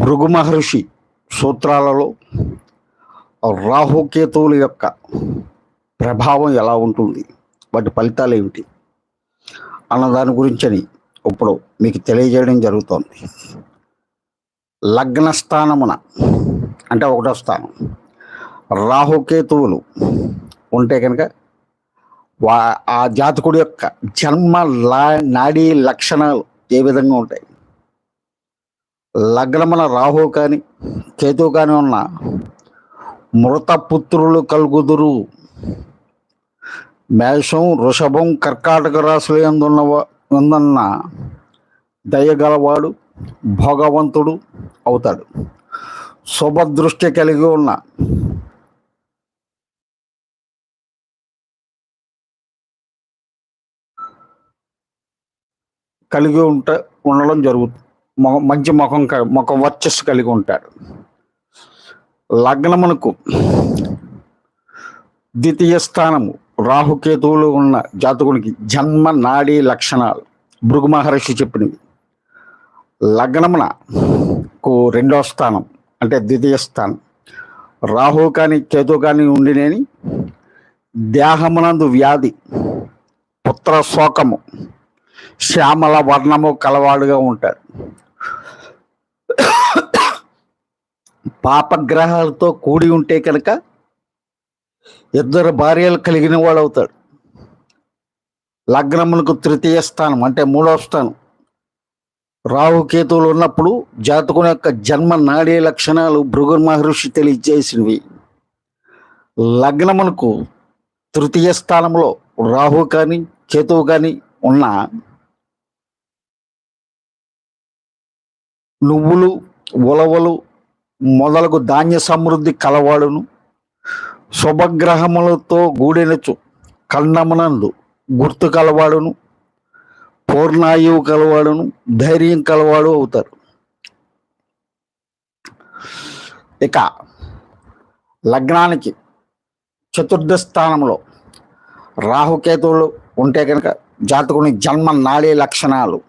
భృగు మహర్షి సూత్రాలలో రాహుకేతువుల యొక్క ప్రభావం ఎలా ఉంటుంది? వాటి ఫలితాలు ఏమిటి? అన్న దాని గురించని ఇప్పుడు మీకు తెలియజేయడం జరుగుతోంది. లగ్న స్థానమున అంటే ఒకటో స్థానం. రాహుకేతువులు ఉంటే కనుక వా ఆ జాతకుడి యొక్క జన్మ లా నాడీ లక్షణాలు ఏ విధంగా ఉంటాయి? లగ్నమున రాహు కానీ కేతు కానీ ఉన్న మృత పుత్రులు కలుగుదురు. మేషం వృషభం కర్కాటక రాశులు ఎందున్న ఉందన్న దయగలవాడు భగవంతుడు అవుతాడు. శుభదృష్టి కలిగి ఉన్న కలిగి ఉంట ఉండడం జరుగుతుంది మంచి ముఖం క- ముఖం వర్చస్సు కలిగి ఉంటాడు లగ్నమునకు ద్వితీయ స్థానము రాహుకేతువులు ఉన్న జాతకునికి జన్మ నాడీ లక్షణాలు. భృగు మహర్షి చెప్పినవి. లగ్నమునకు రెండవ స్థానం అంటే ద్వితీయ స్థానం. రాహు కానీ కేతు కానీ ఉండినేని దేహమునందు వ్యాధి పుత్ర శోకము శ్యామల వర్ణము కలవాడుగా ఉంటాడు పాపగ్రహాలతో కూడి ఉంటే కనుక ఇద్దరు భార్యలు కలిగిన వాడు అవుతాడు. లగ్నమునకు తృతీయ స్థానం అంటే మూడవ స్థానం. రాహుకేతువులు ఉన్నప్పుడు జాతకుని యొక్క జన్మ నాడీ లక్షణాలు భృగు మహర్షి తెలియజేసినవి. లగ్నమునకు తృతీయ స్థానంలో రాహు కానీ కేతువు కానీ ఉన్న నువ్వులు ఉలవలు మొదలగు ధాన్య సమృద్ధి కలవాడును. శుభగ్రహములతో గూడినచు కన్నమునందు గుర్తు కలవాడును. పూర్ణాయువు కలవాడును ధైర్యం కలవాడు అవుతారు. ఇక లగ్నానికి చతుర్థ స్థానంలో రాహుకేతువులు ఉంటే కనుక జాతకుని జన్మ నాడీ లక్షణాలు.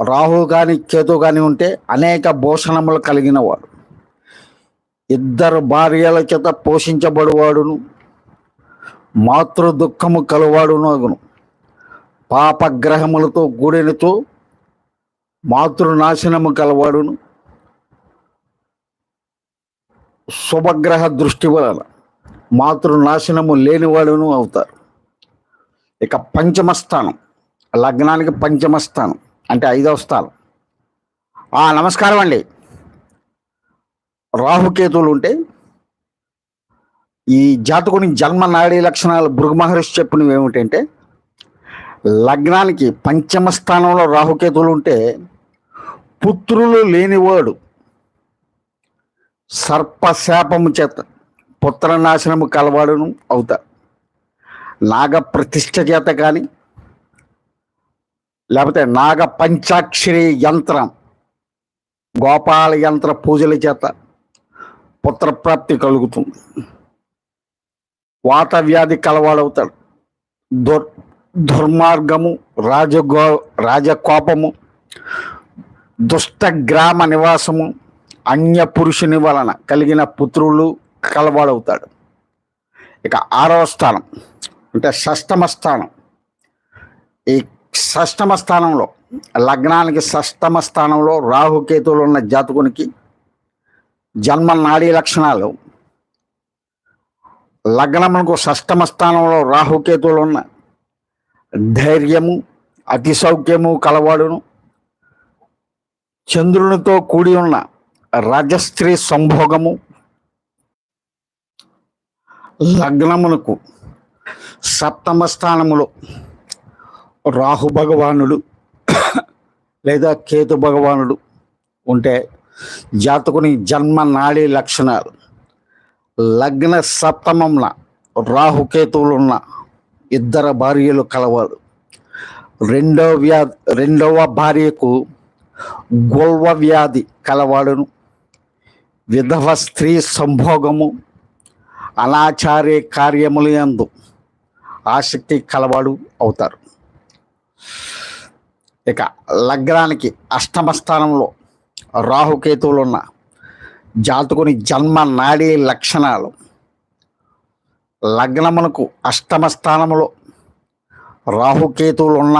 రాహు కానీ కేతు కానీ ఉంటే అనేక భూషణములు కలిగిన వాడు ఇద్దరు భార్యల చేత పోషించబడువాడును మాతృ దుఃఖము కలవాడును అగును. పాపగ్రహములతో కూడినతో మాతృనాశనము కలవాడును. శుభగ్రహ దృష్టి వలన మాతృనాశనము లేనివాడును అవుతారు. ఇక పంచమ స్థానం లగ్నానికి పంచమ స్థానం. అంటే ఐదవ స్థానం. ఆ నమస్కారం అండి. రాహుకేతువులు ఉంటే ఈ జాతకుని జన్మ నాడీ లక్షణాలు భృగు మహర్షి చెప్పినవి ఏమిటంటే లగ్నానికి పంచమ స్థానంలో రాహుకేతువులు ఉంటే పుత్రులు లేనివాడు సర్పశాపము చేత పుత్రనాశనము కలవాడును అవుతారు. నాగ ప్రతిష్ట చేత కానీ లేకపోతే నాగ పంచాక్షరి యంత్రం గోపాల యంత్ర పూజల చేత పుత్రప్రాప్తి కలుగుతుంది. వాత వ్యాధి కలవాడవుతాడు. దుర్ దుర్మార్గము రాజగో రాజకోపము దుష్ట గ్రామ నివాసము అన్య పురుషుని వలన కలిగిన పుత్రులు కలవాడవుతాడు. ఇక ఆరవ స్థానం అంటే షష్టమ స్థానం. ఈ షష్టమ స్థానంలో లగ్నానికి షష్టమ స్థానంలో రాహుకేతువులు ఉన్న జాతకునికి జన్మ నాడీ లక్షణాలు. లగ్నమునకు షష్టమ స్థానంలో రాహుకేతువులు ఉన్న ధైర్యము అతి సౌఖ్యము కలవాడును. చంద్రునితో కూడి ఉన్న రజస్త్రీ సంభోగము. లగ్నమునకు సప్తమ స్థానములో రాహు భగవానుడు లేదా కేతు భగవానుడు ఉంటే జాతకుని జన్మ నాడీ లక్షణాలు. లగ్న సప్తమంన రాహుకేతువులు ఉన్న ఇద్దరు భార్యలు కలవాడు రెండవ వ్యాధి రెండవ భార్యకు గొల్వ వ్యాధి కలవాడును. విధవ స్త్రీ సంభోగము అనాచార్య కార్యములందు ఆసక్తి కలవాడు అవుతారు. ఇక లగ్నానికి అష్టమ స్థానంలో రాహుకేతువులు ఉన్న జాతకుని జన్మ నాడీ లక్షణాలు. లగ్నమునకు అష్టమ స్థానములో రాహుకేతువులు ఉన్న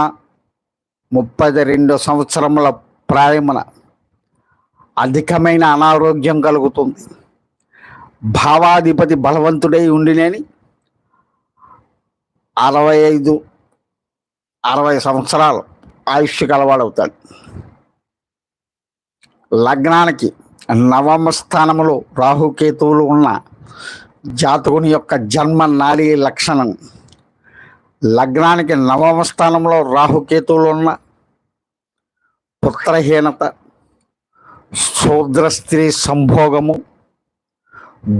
ముప్పై రెండు సంవత్సరముల ప్రాయమున అధికమైన అనారోగ్యం కలుగుతుంది. భావాధిపతి బలవంతుడై ఉండినేని అరవై ఐదు అరవై సంవత్సరాలు ఆయుష్ కలవాడవుతాడు లగ్నానికి నవమ స్థానములో రాహుకేతువులు ఉన్న జాతకుని యొక్క జన్మ నాడీ లక్షణం. లగ్నానికి నవమ స్థానంలో రాహుకేతువులు ఉన్న పుత్రహీనత శూద్ర స్త్రీ సంభోగము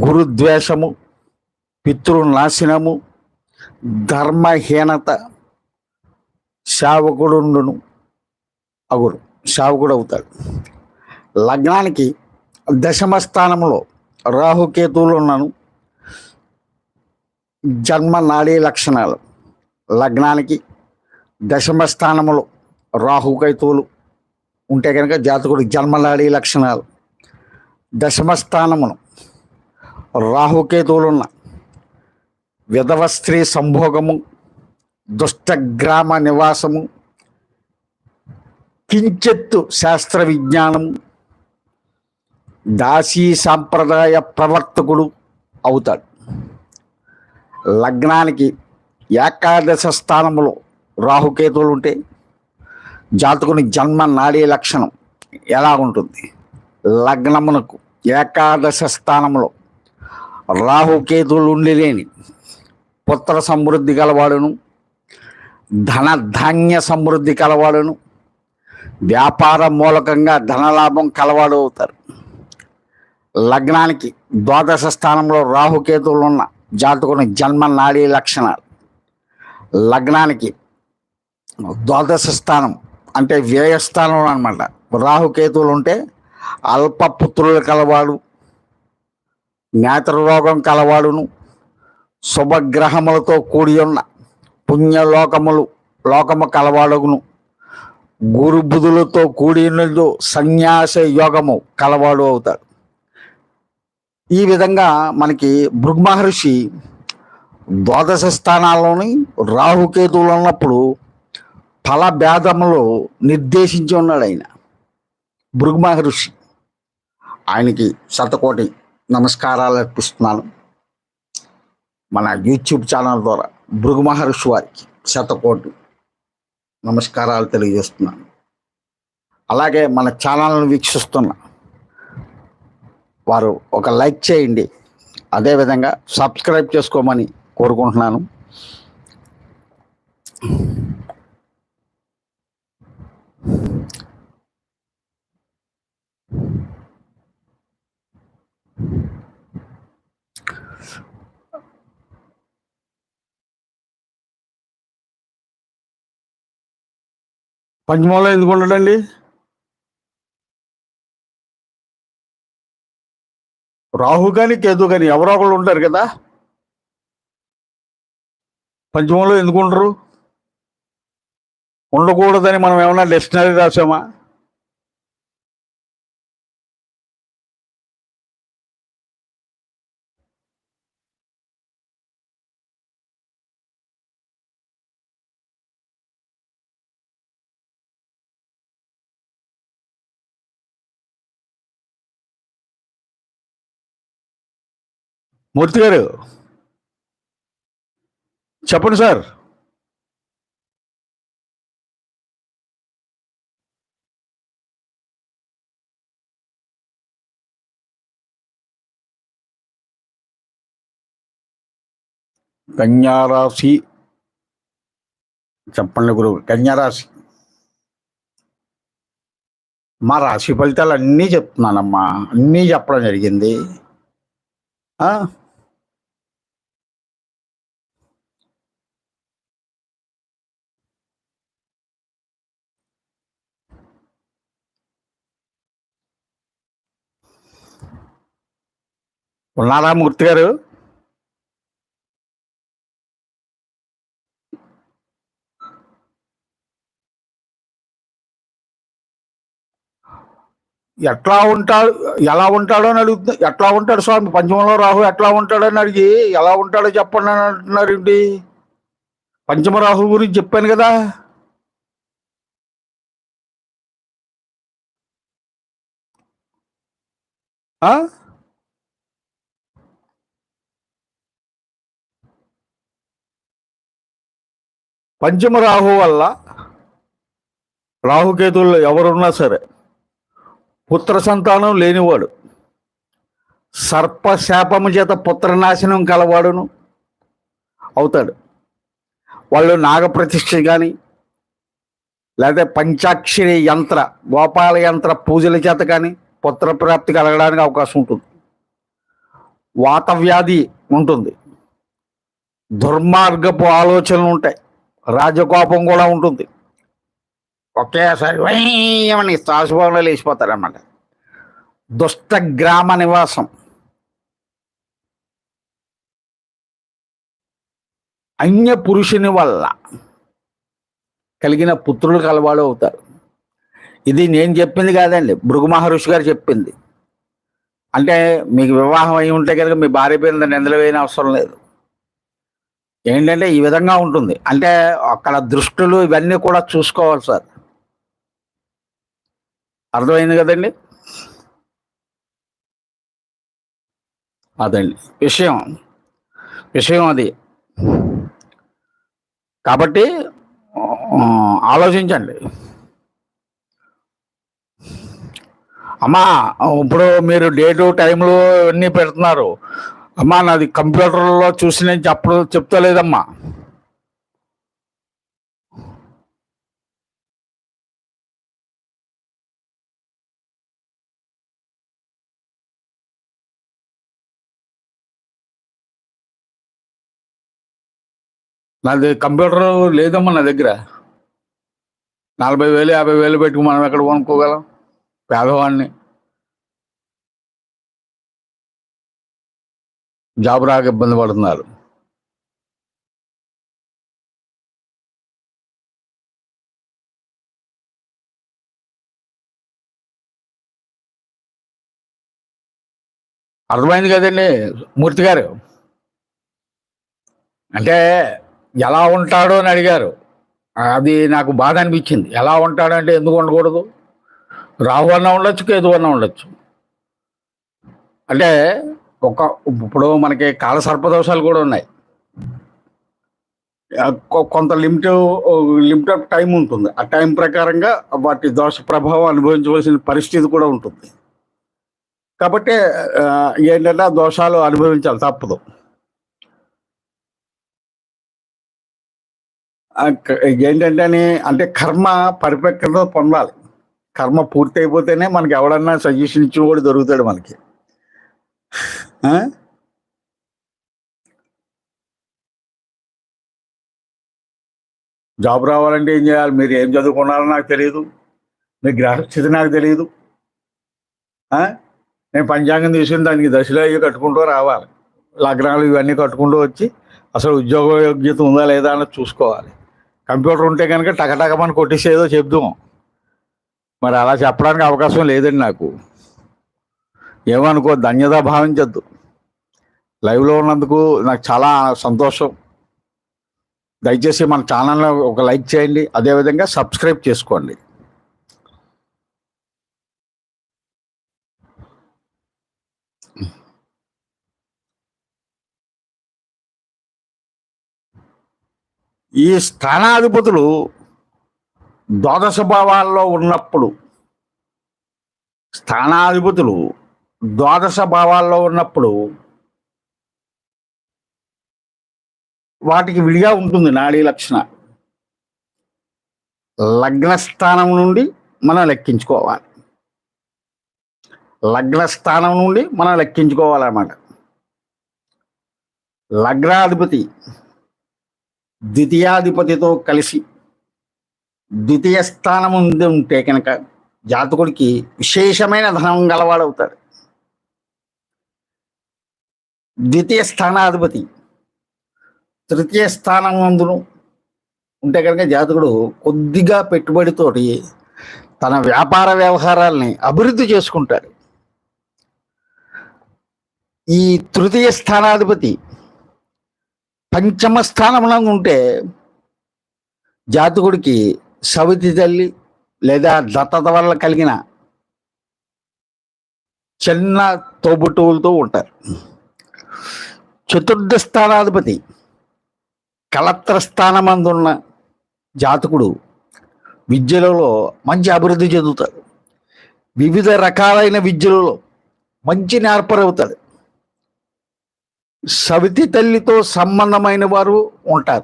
గురుద్వేషము పితృనాశనము ధర్మహీనత శావకుడును అగుడు శావకుడు అవుతాడు లగ్నానికి దశమ స్థానంలో రాహుకేతువులు ఉన్నాను జన్మ నాడీ లక్షణాలు. లగ్నానికి దశమ స్థానంలో రాహుకేతువులు ఉంటే కనుక జాతకుడు జన్మనాడీ లక్షణాలు. దశమ స్థానమును రాహుకేతువులున్న విధవ స్త్రీ సంభోగము దుష్టగ్రామ నివాసము కించెత్తు శాస్త్ర విజ్ఞానము దాసీ సాంప్రదాయ ప్రవర్తకుడు అవుతాడు. లగ్నానికి ఏకాదశ స్థానంలో రాహుకేతువులు ఉంటే జాతకుని జన్మ నాడీ లక్షణం ఎలా ఉంటుంది? లగ్నమునకు ఏకాదశ స్థానంలో రాహుకేతువులు ఉండి లేని పుత్ర సమృద్ధి గలవాడును ధన ధాన్య సమృద్ధి కలవాడును. వ్యాపార మూలకంగా ధనలాభం కలవాడు అవుతారు. లగ్నానికి ద్వాదశ స్థానంలో రాహుకేతువులు ఉన్న జాతకుని జన్మ నాడీ లక్షణాలు. లగ్నానికి ద్వాదశ స్థానం అంటే వ్యయస్థానం అనమాట రాహుకేతువులు ఉంటే అల్పపుత్రులు కలవాడు నేత్రరోగం కలవాడును. శుభగ్రహములతో కూడి ఉన్న పుణ్యలోకములు లోకము కలవాడుగును. గురుబుధులతో కూడినదు సన్యాస యోగము కలవాడు అవుతాడు. ఈ విధంగా మనకి భృగ్మహర్షి ద్వాదశ స్థానాల్లోని రాహుకేతువులు ఉన్నప్పుడు ఫల భేదములు నిర్దేశించి ఉన్నాడు ఆయన. భృగ్మహర్షి ఆయనకి శతకోటి నమస్కారాలు అర్పిస్తున్నాను. మన యూట్యూబ్ ఛానల్ ద్వారా. భృగు మహర్షి వారికి శతకోటి. నమస్కారాలు తెలియజేస్తున్నాను. అలాగే మన ఛానల్ను వీక్షిస్తున్న వారు ఒక లైక్ చేయండి. అదేవిధంగా సబ్స్క్రైబ్ చేసుకోమని కోరుకుంటున్నాను. పంచమంలో ఎందుకు ఉండడండి? రాహు కానీ కేతు కానీ ఎవరో ఒకళ్ళు ఉంటారు కదా? పంచమంలో ఎందుకు ఉండరు? ఉండకూడదని మనం ఏమన్నా డిక్షనరీ రాసామా? మూర్తి గారు చెప్పండి సార్. కన్యారాశి చెప్పండి గురువు కన్యారాశి. మా రాశి ఫలితాలు అన్నీ చెప్తున్నానమ్మా అన్నీ చెప్పడం జరిగింది ఆ? ఉన్నారా మూర్తి గారు. ఎట్లా ఉంటాడు ఎలా ఉంటాడో అని అడుగుతుంది ఎట్లా ఉంటాడు స్వామి? పంచమంలో రాహు ఎట్లా ఉంటాడని అడిగి ఎలా ఉంటాడో చెప్పండి అని అంటున్నారు ఏంటి పంచమ రాహు గురించి చెప్పాను కదా. ఆ? పంచమ రాహు వల్ల రాహుకేతువులు ఎవరున్నా సరే పుత్ర సంతానం లేనివాడు సర్పశాపము చేత పుత్రనాశనం కలవాడును అవుతాడు. వాళ్ళు నాగప్రతిష్ఠ కానీ లేదా పంచాక్షరి యంత్ర గోపాల యంత్ర పూజల చేత కానీ పుత్రప్రాప్తి కలగడానికి అవకాశం ఉంటుంది. వాతవ్యాధి ఉంటుంది. దుర్మార్గపు ఆలోచనలు ఉంటాయి. రాజకోపం కూడా ఉంటుంది. ఒకేసారి వయమని శ్వాసభవనంలో లేచిపోతారన్నమాట. దుష్ట గ్రామ నివాసం. అన్య పురుషుని వల్ల కలిగిన పుత్రులు కలవాడు అవుతారు. ఇది నేను చెప్పింది కాదండి భృగు మహర్షి గారు చెప్పింది. అంటే మీకు వివాహం అయి ఉంటే కనుక మీ భార్య పేరు నిందలు వేయని అవసరం లేదు. ఏంటంటే ఈ విధంగా ఉంటుంది. అంటే అక్కడ దృష్టులు ఇవన్నీ కూడా చూసుకోవాలి సార్. అర్థమైంది కదండి? అదండి. విషయం. విషయం అది. కాబట్టి ఆలోచించండి. అమ్మా ఇప్పుడు మీరు డేటు టైంలు అన్నీ పెడుతున్నారు. అమ్మా నాది కంప్యూటర్లో చూసి నేను చెప్పడం చెప్తలేదమ్మా. నాది కంప్యూటర్ లేదమ్మా నా దగ్గర. నలభై వేలు యాభై వేలు పెట్టుకు మనం ఎక్కడ కొనుక్కోగలం? పేదవాడిని. జాబ్ రాక ఇబ్బంది పడుతున్నారు. అర్థమైంది కదండి మూర్తి గారు? అంటే ఎలా ఉంటాడో అని అడిగారు. అది నాకు బాధ అనిపించింది. ఎలా ఉంటాడు అంటే ఎందుకు ఉండకూడదు? రాహు అన్న ఉండొచ్చు కేతు అన్న ఉండొచ్చు. అంటే ఒక ఇప్పుడు మనకి కాల సర్పదోషాలు కూడా ఉన్నాయి. కొ- కొంత లిమిట్ లిమిట్ ఆఫ్ టైం ఉంటుంది. ఆ టైం ప్రకారంగా వాటి దోష ప్రభావం అనుభవించవలసిన పరిస్థితి కూడా ఉంటుంది. కాబట్టి ఏంటంటే దోషాలు అనుభవించాలి తప్పదు. ఏంటంటే అని అంటే కర్మ పరిపక్వత పొందాలి. కర్మ పూర్తి అయిపోతేనే మనకి ఎవడన్నా సజెషన్ ఇచ్చిన కూడా దొరుకుతాడు మనకి. జాబ్ రావాలంటే ఏం చేయాలి? మీరు ఏం చదువుకున్నారో నాకు తెలియదు మీ గ్రహస్థితి నాకు తెలియదు నేను పంచాంగం తీసుకుని దానికి దశలో అయ్యి కట్టుకుంటూ రావాలి. లగ్నాలు ఇవన్నీ కట్టుకుంటూ వచ్చి అసలు ఉద్యోగ యోగ్యత ఉందా లేదా అన్నది చూసుకోవాలి. కంప్యూటర్ ఉంటే కనుక టకటకమని కొట్టేసేదో చెప్దాం. మరి అలా చెప్పడానికి అవకాశం లేదండి నాకు. ఏమనుకో ధన్యత భావించద్దు. లైవ్లో ఉన్నందుకు నాకు చాలా సంతోషం. దయచేసి మన ఛానల్లో ఒక లైక్ చేయండి అదేవిధంగా సబ్స్క్రైబ్ చేసుకోండి. ఈ స్థానాధిపతులు ద్వాదశ భావాల్లో ఉన్నప్పుడు స్థానాధిపతులు ద్వాదశ భావాల్లో ఉన్నప్పుడు వాటికి విడిగా ఉంటుంది నాడీ లక్షణ. లగ్నస్థానం నుండి మనం లెక్కించుకోవాలి. లగ్నస్థానం నుండి మనం లెక్కించుకోవాలన్నమాట. లగ్నాధిపతి ద్వితీయాధిపతితో కలిసి ద్వితీయ స్థానం ఉంది ఉంటే కనుక జాతకుడికి విశేషమైన ధనం గలవాడవుతాడు. ద్వితీయ స్థానాధిపతి తృతీయ స్థానం అందును ఉంటే కనుక జాతకుడు కొద్దిగా పెట్టుబడితోటి తన వ్యాపార వ్యవహారాల్ని అభివృద్ధి చేసుకుంటాడు. ఈ తృతీయ స్థానాధిపతి పంచమ స్థానంలో ఉంటే జాతకుడికి సవితి తల్లి లేదా దత్తత వల్ల కలిగిన చిన్న తోబుట్టువులతో ఉంటారు. చతుర్థ స్థానాధిపతి కలత్రస్థానమందున్న జాతకుడు విద్యలలో మంచి అభివృద్ధి చెందుతాడు. వివిధ రకాలైన విద్యలలో మంచి నేర్పరవుతాడు. సవితి తల్లితో సంబంధమైన వారు ఉంటారు.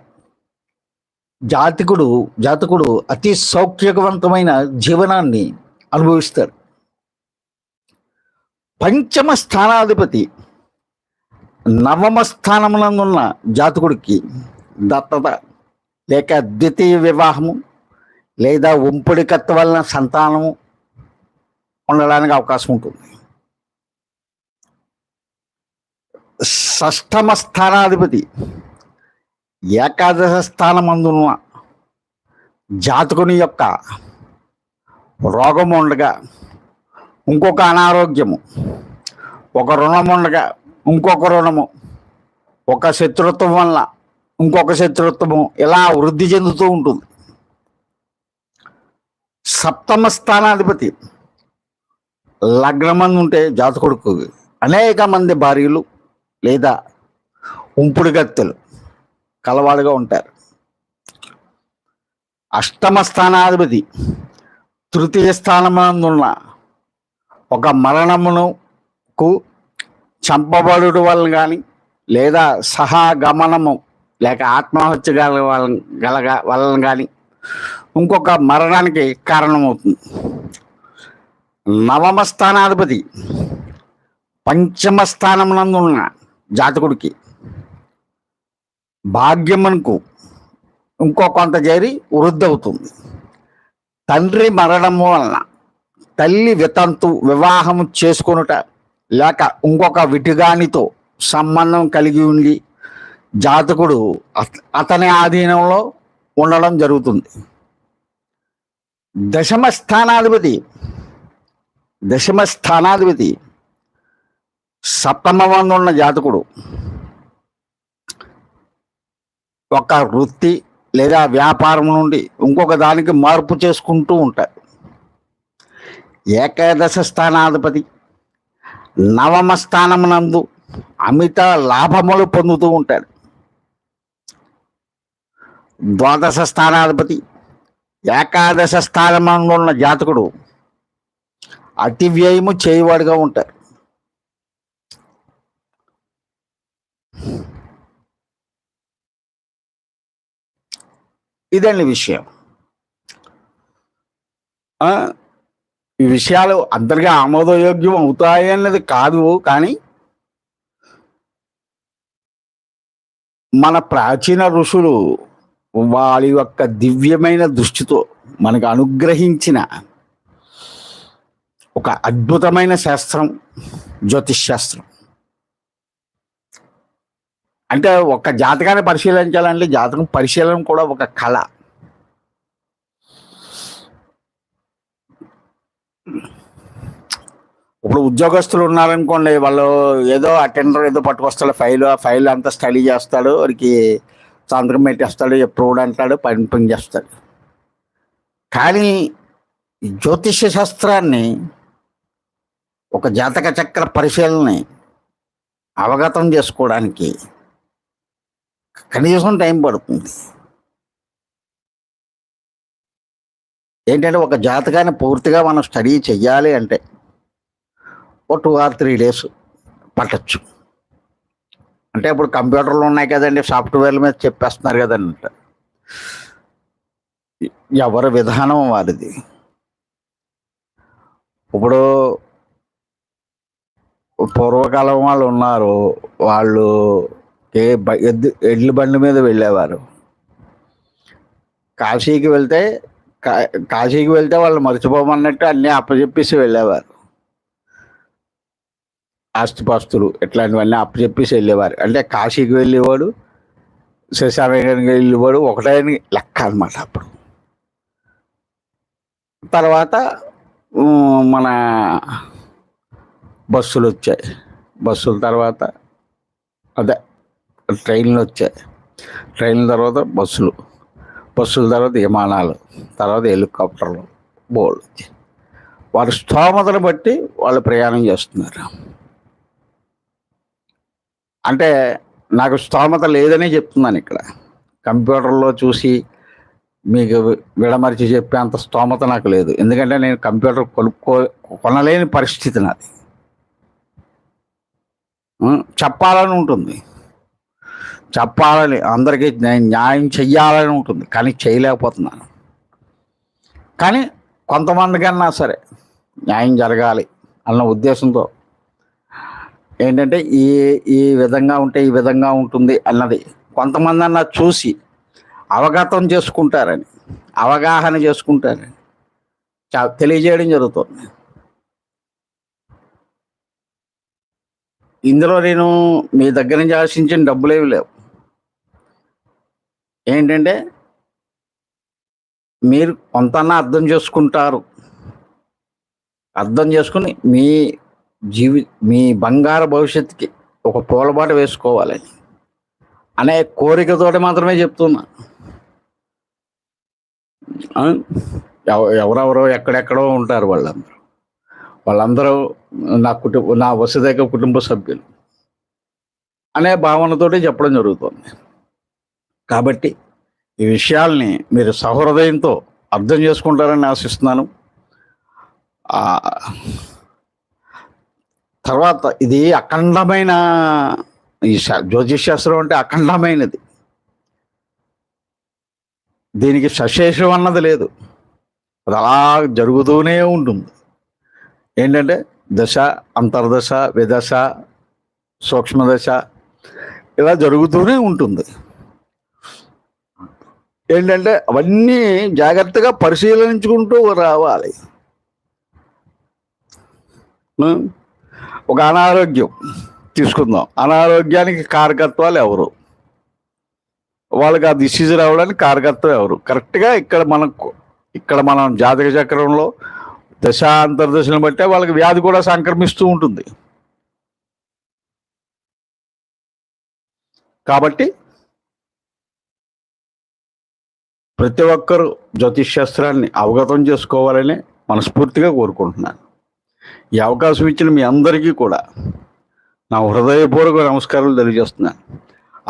జాతకుడు జాతకుడు అతి సౌఖ్యవంతమైన జీవనాన్ని అనుభవిస్తాడు. పంచమ స్థానాధిపతి నవమ స్థానమునందున్న జాతకుడికి దత్తత లేక ద్వితీయ వివాహము లేదా ఉంపుడికత్త వలన సంతానము ఉండడానికి అవకాశం ఉంటుంది. షష్టమ స్థానాధిపతి ఏకాదశ స్థానమందున్న జాతకుని యొక్క రోగం ఉండగా ఇంకొక అనారోగ్యము ఒక రుణం ఉండగా ఇంకొక రుణము ఒక శత్రుత్వం వల్ల ఇంకొక శత్రుత్వము ఇలా వృద్ధి చెందుతూ ఉంటుంది. సప్తమ స్థానాధిపతి లగ్నమంది ఉంటే జాతకుడుకు అనేక మంది భార్యలు లేదా ఉంపుడుగత్తెలు కలవాడుగా ఉంటారు. అష్టమ స్థానాధిపతి తృతీయ స్థానమందున్న ఒక మరణమునకు చంపబడు వల్ల కానీ లేదా సహాగమనము లేక ఆత్మహత్య గల వల్ల గలగ వలన కానీ ఇంకొక మరణానికి కారణమవుతుంది. నవమ స్థానాధిపతి పంచమ స్థానమునందున్న జాతకుడికి భాగ్యమునకు ఇంకో కొంత చేరి వృద్ధి అవుతుంది తండ్రి మరణము వలన తల్లి వితంతు వివాహం చేసుకొనుట లేక ఇంకొక విటిగానితో సంబంధం కలిగి ఉండి జాతకుడు అత- అతని ఆధీనంలో ఉండడం జరుగుతుంది. దశమ స్థానాధిపతి దశమ స్థానాధిపతి సప్తమ వంద ఉన్న జాతకుడు. ఒక వృత్తి లేదా వ్యాపారం నుండి ఇంకొక దానికి మార్పు చేసుకుంటూ ఉంటారు ఏకాదశ స్థానాధిపతి నవమ స్థానమునందు అమిత లాభములు పొందుతూ ఉంటాడు. ద్వాదశ స్థానాధిపతి ఏకాదశ స్థానంలో ఉన్న జాతకుడు అతి వ్యయము చేయవాడుగా ఉంటారు. ఇదండి విషయం. ఈ విషయాలు అందరికీ ఆమోదయోగ్యం అవుతాయి అన్నది కాదు కానీ మన ప్రాచీన ఋషులు వారి యొక్క దివ్యమైన దృష్టితో మనకు అనుగ్రహించిన ఒక అద్భుతమైన శాస్త్రం జ్యోతిష్ శాస్త్రం. అంటే ఒక జాతకాన్ని పరిశీలించాలంటే జాతకం పరిశీలన కూడా ఒక కళ. ఇప్పుడు ఉద్యోగస్తులు ఉన్నారనుకోండి వాళ్ళు ఏదో అటెండర్ ఏదో పట్టుకొస్తాడు ఫైల్ ఆ ఫైల్ అంతా స్టడీ చేస్తాడు వారికి సంతకం పెట్టేస్తాడు ఎప్పుడు అంటాడు పంపింగ్ చేస్తాడు కానీ జ్యోతిష్య శాస్త్రాన్ని ఒక జాతక చక్ర పరిశీలనని అవగతం చేసుకోవడానికి కనీసం టైం పడుతుంది. ఏంటంటే ఒక జాతకాన్ని పూర్తిగా మనం స్టడీ చెయ్యాలి అంటే ఓ టూ ఆర్ త్రీ డేస్ పట్టచ్చు. అంటే ఇప్పుడు కంప్యూటర్లు ఉన్నాయి కదండి సాఫ్ట్వేర్ల మీద చెప్పేస్తున్నారు కదండి. ఎవరి విధానం వారిది. ఇప్పుడు పూర్వకాలం వాళ్ళు ఉన్నారు వాళ్ళు ఏ బ- ఎద్దు ఎడ్ల బండి మీద వెళ్ళేవారు. కాశీకి వెళ్తే కా- కాశీకి వెళ్తే వాళ్ళు మర్చిపోమన్నట్టు అన్నీ అప్పచెప్పేసి వెళ్ళేవారు. ఆస్తిపాస్తులు ఇట్లాంటివన్నీ అప్పచెప్పేసి వెళ్ళేవారు. అంటే కాశీకి వెళ్ళేవాడు శ్మశానానికి వెళ్ళేవాడు ఒకటే అని లెక్క అనమాట అప్పుడు. తర్వాత మన బస్సులు వచ్చాయి. బస్సుల తర్వాత అదే ట్రైన్లు వచ్చాయి. ట్రైన్ల తర్వాత బస్సులు. బస్సుల తర్వాత విమానాలు తర్వాత హెలికాప్టర్లు బోర్డు వచ్చాయి వారి స్తోమతను బట్టి వాళ్ళు ప్రయాణం చేస్తున్నారు. అంటే నాకు స్తోమత లేదనే చెప్తున్నాను ఇక్కడ. కంప్యూటర్లో చూసి మీకు విడమరిచి చెప్పే అంత స్తోమత నాకు లేదు. ఎందుకంటే నేను కంప్యూటర్ కొనుక్కో కొనలేని పరిస్థితి నాది. చెప్పాలని ఉంటుంది. చెప్పాలని అందరికీ నేను న్యాయం చెయ్యాలని ఉంటుంది. కానీ చేయలేకపోతున్నాను. కానీ కొంతమందికన్నా సరే న్యాయం జరగాలి అన్న ఉద్దేశంతో ఏంటంటే ఈ ఈ విధంగా ఉంటే ఈ విధంగా ఉంటుంది అన్నది కొంతమంది అన్న చూసి అవగతం చేసుకుంటారని అవగాహన చేసుకుంటారని చా తెలియజేయడం జరుగుతుంది. ఇందులో నేను మీ దగ్గర నుంచి ఆశించిన డబ్బులు ఏమి లేవు. ఏంటంటే మీరు కొంతన్నా అర్థం చేసుకుంటారు. అర్థం చేసుకుని మీ జీవి మీ బంగారు భవిష్యత్తుకి ఒక పూలబాట వేసుకోవాలని అనే కోరికతోటి మాత్రమే చెప్తున్నా. ఎవ- ఎవరెవరో ఎక్కడెక్కడో ఉంటారు వాళ్ళందరూ. వాళ్ళందరూ నా కుటుంబ నా వసతిక కుటుంబ సభ్యులు అనే భావనతోటి చెప్పడం జరుగుతుంది. కాబట్టి ఈ విషయాల్ని మీరు సహృదయంతో అర్థం చేసుకుంటారని ఆశిస్తున్నాను. తర్వాత ఇది అఖండమైన ఈ శా- జ్యోతిష్ శాస్త్రం అంటే అఖండమైనది. దీనికి సశేషం అన్నది లేదు. అది అలా జరుగుతూనే ఉంటుంది. ఏంటంటే దశ అంతర్దశ విదశ సూక్ష్మదశ ఇలా జరుగుతూనే ఉంటుంది. ఏంటంటే అవన్నీ జాగ్రత్తగా పరిశీలించుకుంటూ రావాలి. ఒక అనారోగ్యం తీసుకుందాం. అనారోగ్యానికి కారకత్వాలు ఎవరు? వాళ్ళకి ఆ డిసీజ్ రావడానికి కారకత్వం ఎవరు? కరెక్ట్గా ఇక్కడ మనకు ఇక్కడ మనం జాతక చక్రంలో దశ అంతర్దశను బట్టే వాళ్ళకి వ్యాధి కూడా సంక్రమిస్తూ ఉంటుంది. కాబట్టి ప్రతి ఒక్కరూ జ్యోతిష్ శాస్త్రాన్ని అవగతం చేసుకోవాలని మనస్ఫూర్తిగా కోరుకుంటున్నాను. ఈ అవకాశం ఇచ్చిన మీ అందరికీ కూడా నా హృదయపూర్వక నమస్కారాలు తెలియజేస్తున్నాను.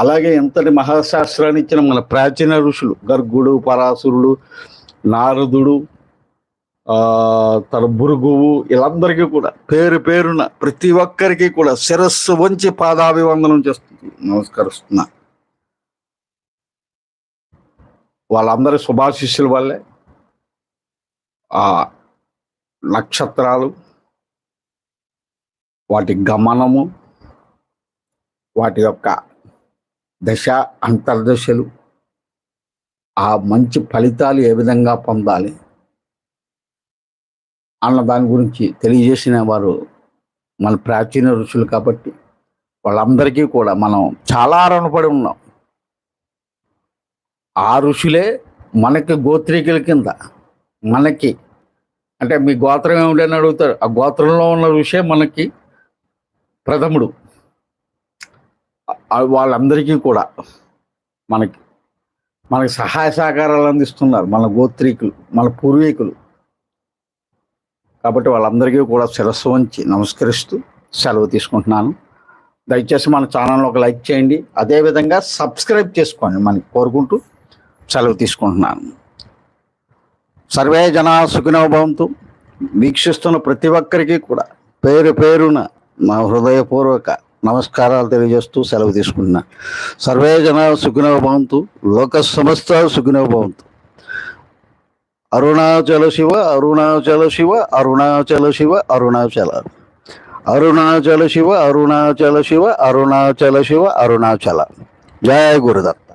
అలాగే ఎంతటి మహాశాస్త్రాన్ని ఇచ్చిన మన ప్రాచీన ఋషులు గర్గుడు పరాశురుడు నారదుడు తన భృగువు వీళ్ళందరికీ కూడా పేరు పేరున ప్రతి ఒక్కరికి కూడా శిరస్సు వంచి పాదాభివందనం చేస్తుంది నమస్కరిస్తున్నా. వాళ్ళందరి శుభాశిష్యుల వల్లే నక్షత్రాలు వాటి గమనము వాటి యొక్క దశ అంతర్దశలు ఆ మంచి ఫలితాలు ఏ విధంగా పొందాలి అన్న దాని గురించి తెలియజేసిన వారు మన ప్రాచీన ఋషులు కాబట్టి వాళ్ళందరికీ కూడా మనం చాలా రుణపడి ఉన్నాం. ఆ ఋషులే మనకి గోత్రీకుల కింద మనకి అంటే మీ గోత్రం ఏమిటని అడుగుతారు. ఆ గోత్రంలో ఉన్న ఋషే మనకి ప్రథముడు. వాళ్ళందరికీ కూడా మనకి మనకి సహాయ సహకారాలు అందిస్తున్నారు మన గోత్రీకులు మన పూర్వీకులు. కాబట్టి వాళ్ళందరికీ కూడా శిరస్సు వంచి నమస్కరిస్తూ సెలవు తీసుకుంటున్నాను. దయచేసి మన ఛానల్ ఒక లైక్ చేయండి. అదేవిధంగా సబ్స్క్రైబ్ చేసుకోండి మనకి కోరుకుంటూ సెలవు తీసుకుంటున్నాను. సర్వే జనా సుఖినోభవంతో వీక్షిస్తున్న ప్రతి ఒక్కరికి కూడా పేరు పేరున నా హృదయపూర్వక నమస్కారాలు తెలియజేస్తూ సెలవు తీసుకుంటున్నా. సర్వే జన సుఖినవ భవంతు లోక సమస్త సుఖినోభవంతు అరుణాచల శివ అరుణాచల శివ అరుణాచల శివ అరుణాచల. అరుణాచల శివ అరుణాచల శివ అరుణాచల శివ అరుణాచల. జయ గురుదత్త